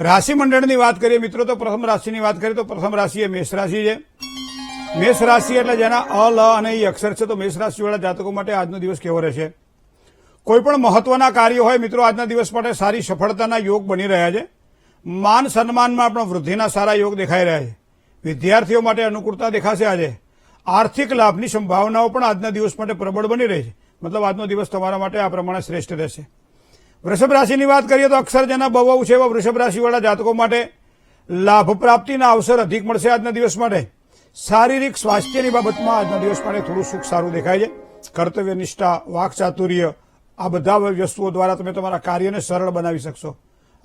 રાશિ મંડળની વાત કરીએ, મિત્રો, તો પ્રથમ રાશિની વાત કરીએ, તો પ્રથમ રાશિ એ મેષ રાશિ છે. મેષ રાશિ એટલે જેના અ, લ અને ઈ અક્ષર છે, તો મેષ રાશિવાળા જાતકો માટે આજનો દિવસ કેવો રહેશે? કોઈપણ મહત્વના કાર્યો હોય, મિત્રો, આજના દિવસ માટે સારી સફળતાના યોગ બની રહ્યા છે. માન સન્માનમાં પણ વૃદ્ધિના સારા યોગ દેખાઈ રહ્યા છે. વિદ્યાર્થીઓ માટે અનુકૂળતા દેખાશે આજે. આર્થિક લાભની સંભાવનાઓ પણ આજના દિવસ માટે પ્રબળ બની રહી છે. મતલબ આજનો દિવસ તમારા માટે આ પ્રમાણે શ્રેષ્ઠ રહેશે. વૃષભ રાશિની વાત કરીએ તો અક્ષર જેના બહુ છે એવા વૃષભ રાશિવાળા જાતકો માટે લાભ પ્રાપ્તિના અવસર અધિક મળશે આજના દિવસ માટે. શારીરિક સ્વાસ્થ્યની બાબતમાં આજના દિવસ માટે થોડું સુખ સારું દેખાય છે. કર્તવ્ય, નિષ્ઠા, વાક, ચાતુર્ય, આ બધા વસ્તુઓ દ્વારા તમે તમારા કાર્યને સરળ બનાવી શકશો.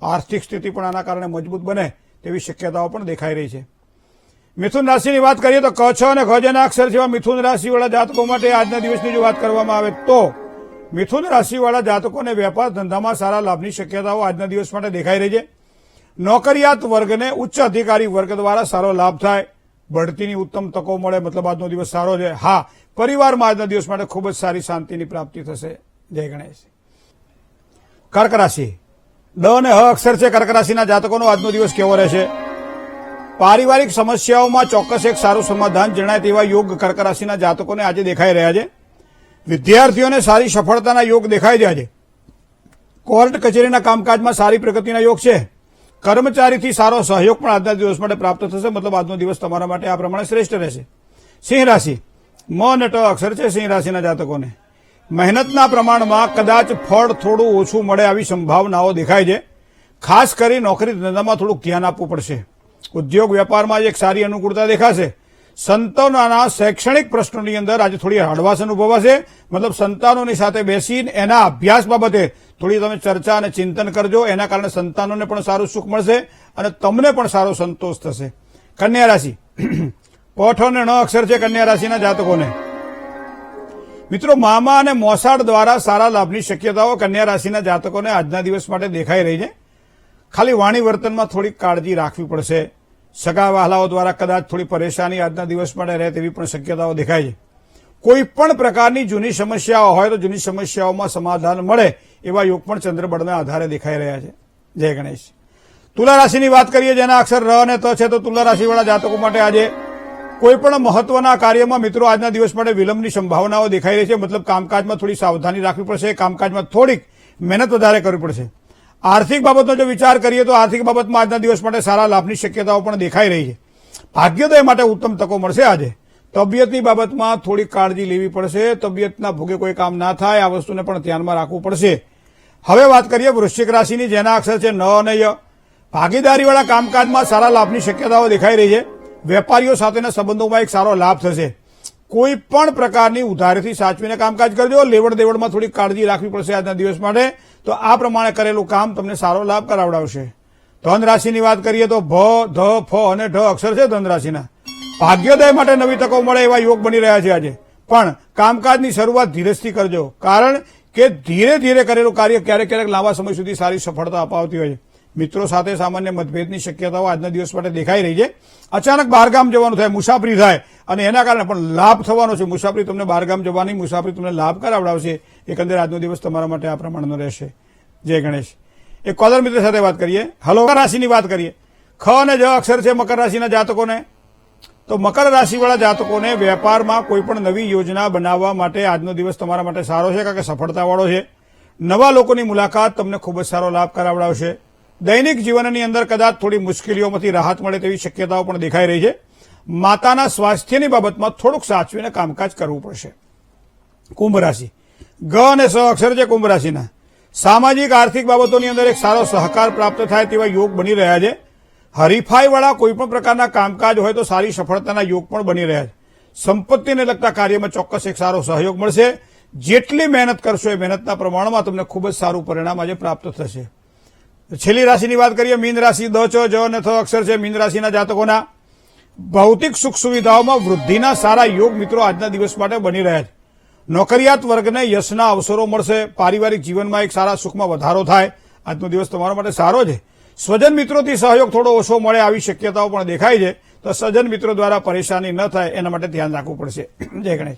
આર્થિક સ્થિતિ પણ આના કારણે મજબૂત બને તેવી શક્યતાઓ પણ દેખાઈ રહી છે. મિથુન રાશિની વાત કરીએ તો ક, છ અને ખજના અક્ષર જેવા મિથુન રાશિવાળા જાતકો માટે આજના દિવસની જો વાત કરવામાં આવે તો મિથુન રાશિવાળા જાતકોને વેપાર ધંધામાં સારા લાભની શક્યતાઓ આજના દિવસ માટે દેખાઈ રહી છે. નોકરિયાત વર્ગને ઉચ્ચ અધિકારી વર્ગ દ્વારા સારો લાભ થાય. બઢતીની ઉત્તમ તકો મળે, મતલબ આજનો દિવસ સારો છે. હા, પરિવારમાં આજના દિવસ માટે ખૂબ જ સારી શાંતિની પ્રાપ્તિ થશે. જય ગણેશ. કર્ક રાશિ. ડ અને હ અક્ષર છે કર્ક રાશિના જાતકોનો. આજનો દિવસ કેવો રહેશે? પારિવારિક સમસ્યાઓમાં ચોક્કસ એક સારું સમાધાન જણાય તેવા યોગ કર્ક રાશિના જાતકોને આજે દેખાઈ રહ્યા છે. વિદ્યાર્થીઓને સારી સફળતાના યોગ દેખાઈ રહ્યા છે. કોર્ટ કચેરીના કામકાજમાં સારી પ્રગતિના યોગ છે. કર્મચારીથી સારો સહયોગ પણ આજના દિવસ માટે પ્રાપ્ત થશે. મતલબ આજનો દિવસ તમારા માટે આ પ્રમાણે શ્રેષ્ઠ રહેશે. સિંહ રાશિ. મ અને ટ અક્ષર છે સિંહ રાશિના જાતકોને. મહેનતના પ્રમાણમાં કદાચ ફળ થોડું ઓછું મળે આવી સંભાવનાઓ દેખાય છે. ખાસ કરી નોકરી ધંધામાં થોડુંક ધ્યાન આપવું પડશે. ઉદ્યોગ વેપારમાં એક સારી અનુકૂળતા દેખાશે. સંતાનોના શૈક્ષણિક પ્રશ્નોની અંદર આજે થોડી હળવાશ અનુભવાશે. મતલબ સંતાનોની સાથે બેસીને એના અભ્યાસ બાબતે થોડી તમે ચર્ચા અને ચિંતન કરજો. એના કારણે સંતાનોને પણ સારું સુખ મળશે અને તમને પણ સારો સંતોષ થશે. કન્યા રાશિ. પોઠ અને ણ અક્ષર છે કન્યા રાશિના જાતકોને. મિત્રો, મામા અને મોસાળ દ્વારા સારા લાભની શક્યતાઓ કન્યા રાશિના જાતકોને આજના દિવસ માટે દેખાઈ રહી છે. ખાલી વાણી વર્તનમાં થોડીક કાળજી રાખવી પડશે. સગા વહાલાઓ દ્વારા કદાચ થોડી પરેશાની આજના દિવસ માટે રહે તેવી પણ શક્યતાઓ દેખાય છે. કોઈ પણ પ્રકારની જૂની સમસ્યાઓ હોય તો જૂની સમસ્યાઓમાં સમાધાન મળે એવા યોગ પણ ચંદ્રબળના આધારે દેખાઈ રહ્યા છે. જય ગણેશ. તુલા રાશિની વાત કરીએ જેના અક્ષર ર અને ત છે તો તુલા રાશિવાળા જાતકો માટે આજે કોઈ પણ મહત્વના કાર્યમાં મિત્રો આજના દિવસ માટે વિલંબની સંભાવનાઓ દેખાઈ રહી છે. મતલબ કામકાજમાં થોડી સાવધાની રાખવી પડશે. કામકાજમાં થોડીક મહેનત વધારે કરવી પડશે. આર્થિક બાબતનો જો વિચાર કરીએ તો આર્થિક બાબતમાં આજના દિવસ માટે સારા લાભની શક્યતાઓ પણ દેખાઈ રહી છે. ભાગ્યોદય માટે ઉત્તમ તકો મળશે આજે. તબિયતની બાબતમાં થોડી કાળજી લેવી પડશે. તબિયતના ભોગે કોઈ કામ ના થાય, આ વસ્તુને પણ ધ્યાનમાં રાખવું પડશે. હવે વાત કરીએ વૃશ્ચિક રાશિની, જેના અક્ષર છે ન અને ય. ભાગીદારીવાળા કામકાજમાં સારા લાભની શક્યતાઓ દેખાઈ રહી છે. વેપારીઓ સાથેના સંબંધોમાં એક સારો લાભ થશે. કોઈ પણ પ્રકારની ઉધારીથી સાચવીને કામકાજ કરજો. લેવડ દેવડમાં થોડી કાળજી રાખવી પડશે આજના દિવસ માટે. તો આ પ્રમાણે કરેલું કામ તમને સારો લાભ કરાવડાવશે. ધન રાશિની વાત કરીએ તો ભ, ધ, ફ અને ઢ અક્ષર છે ધન રાશિના ભાગ્યોદય માટે નવી તકો મળે એવા યોગ બની રહ્યા છે આજે. પણ કામકાજની શરૂઆત ધીરજથી કરજો. કારણ કે ધીરે ધીરે કરેલું કાર્ય ક્યારેક ક્યારેક લાંબા સમય સુધી સારી સફળતા અપાવતી હોય છે. મિત્રો સાથે સામાન્ય મતભેદની શક્યતાઓ આજના દિવસ માટે દેખાઈ રહી છે. અચાનક બહારગામ જવાનું થાય, મુસાફરી થાય અને એના કારણે પણ લાભ થવાનો છે. મુસાફરી તમને બહારગામ જવાની, મુસાફરી તમને લાભ કરાવડાવશે એકંદર આજનો દિવસ તમારા માટે આ પ્રમાણનો રહેશે. જય ગણેશ. એક કોલર મિત્ર સાથે વાત કરીએ. હલો રાશિની વાત કરીએ. ખ અને જ અક્ષર છે મકર રાશિના જાતકોને. તો મકર રાશિવાળા જાતકોને વેપારમાં કોઈ પણ નવી યોજના બનાવવા માટે આજનો દિવસ તમારા માટે સારો છે, કારણ કે સફળતાવાળો છે. નવા લોકોની મુલાકાત તમને ખૂબ જ સારો લાભ કરાવડાવશે દૈનિક જીવનની અંદર કદાચ થોડી મુશ્કેલીઓમાંથી રાહત મળે તેવી શક્યતાઓ પણ દેખાઈ રહી છે. માતાના સ્વાસ્થ્યની બાબતમાં થોડુંક સાચવીને કામકાજ કરવું પડશે. કુંભ રાશિ. ગ અને સ અક્ષર છે કુંભ રાશિના. સામાજિક, આર્થિક બાબતોની અંદર એક સારો સહકાર પ્રાપ્ત થાય તેવા યોગ બની રહ્યા છે. હરીફાઈવાળા કોઈપણ પ્રકારના કામકાજ હોય તો સારી સફળતાના યોગ પણ બની રહ્યા છે. સંપત્તિને લગતા કાર્યમાં ચોક્કસ એક સારો સહયોગ મળશે. જેટલી મહેનત કરશો એ મહેનતના પ્રમાણમાં તમને ખૂબ જ સારું પરિણામ આજે પ્રાપ્ત થશે. છેલ્લી રાશિની વાત કરીએ, મીન રાશિ, દ, ચ, જ અને થ અક્ષર છે, મીન રાશિના જાતકોના. ભૌતિક સુખ સુવિધાઓમાં વૃદ્ધિના સારા યોગ મિત્રો આજના દિવસ માટે બની રહ્યા છે. નોકરિયાત વર્ગને યશના અવસરો મળશે. પારિવારિક જીવનમાં એક સારા સુખમાં વધારો થાય. આજનો દિવસ તમારા માટે સારો છે. સ્વજન મિત્રોથી સહયોગ થોડો ઓછો મળે આવી શક્યતાઓ પણ દેખાય છે. તો સ્વજન મિત્રો દ્વારા પરેશાની ન થાય, એના માટે ધ્યાન રાખવું પડશે. જય ગણેશ.